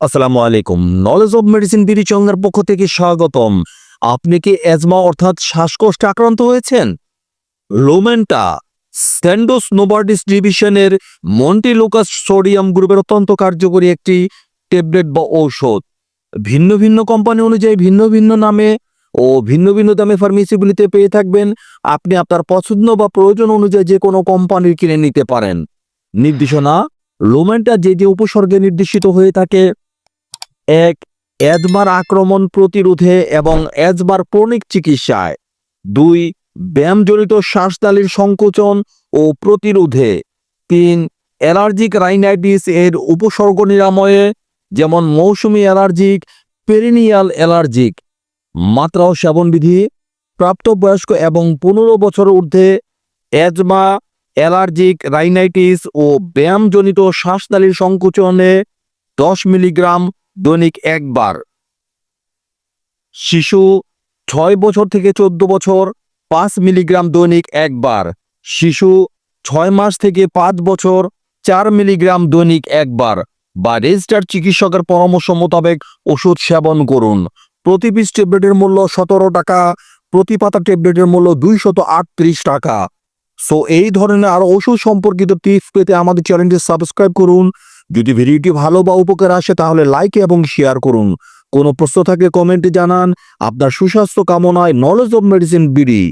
আসসালামু আলাইকুম। Knowledge of medicine চঙ্গার পক্ষ থেকে স্বাগতম। আপনি কি অ্যাজমা অর্থাৎ শ্বাসকষ্টে আক্রান্ত হয়েছেন? লোমেন্টা স্ট্যান্ডোস নোবার্ডিস ডিভিশনের মন্টিলোকাস সোডিয়াম গ্রুপের অত্যন্ত কার্যকরী একটি ট্যাবলেট বা ঔষধ। ভিন্ন ভিন্ন কোম্পানি অনুযায়ী ভিন্ন ভিন্ন নামে ও ভিন্ন ভিন্ন দামে ফার্মেসিগুলিতে পেয়ে থাকবেন। আপনি আপনার পছন্দ বা প্রয়োজন অনুযায়ী যে কোনো কোম্পানির কিনে নিতে পারেন। নির্দেশনা। লোমেন্টা যে যে উপসর্গে নির্দেশিত হয়ে থাকে, এক অ্যাজমার আক্রমণ প্রতিরোধে এবং অ্যাজমার প্রণিক চিকিৎসায়। দুই, ব্যায়ামজনিত শ্বাসনালীর সংকোচন ও প্রতিরোধে। তিন, অ্যালার্জিক রাইনাইটিস এর উপসর্গ নিরাময়ে, যেমন মৌসুমী অ্যালার্জিক, পেরিনিয়াল অ্যালার্জিক। মাত্রা ও সেবনবিধি। প্রাপ্তবয়স্ক এবং পনেরো বছর ঊর্ধ্বে অ্যাজমা অ্যালার্জিক রাইনাইটিস ও ব্যায়ামজনিত শ্বাসনালীর সংকোচনে দশ মিলিগ্রাম দৈনিক একবার। শিশু ছয় বছর থেকে চোদ্দ বছর, পাঁচ মিলিগ্রাম দৈনিক একবার। শিশু ছয় মাস থেকে পাঁচ বছর, চার মিলিগ্রাম দৈনিক একবার। বা রেজিস্টার চিকিৎসকের পরামর্শ মোতাবেক ওষুধ সেবন করুন। প্রতি পিস ট্যাবলেটের মূল্য সতেরো টাকা, প্রতি পাতা ট্যাবলেটের মূল্য দুইশত আটত্রিশ টাকা। সো এই ধরনের আরও ওষুধ সম্পর্কিত টিপস পেতে আমাদের চ্যানেলটি সাবস্ক্রাইব করুন। যদি ভিডিওটি ভালো বা উপকার আসে, তাহলে লাইক এবং শেয়ার করুন। কোনো প্রশ্ন থাকলে কমেন্টে জানান। আপনার সুস্বাস্থ্য কামনায় নলেজ অব মেডিসিন বিডি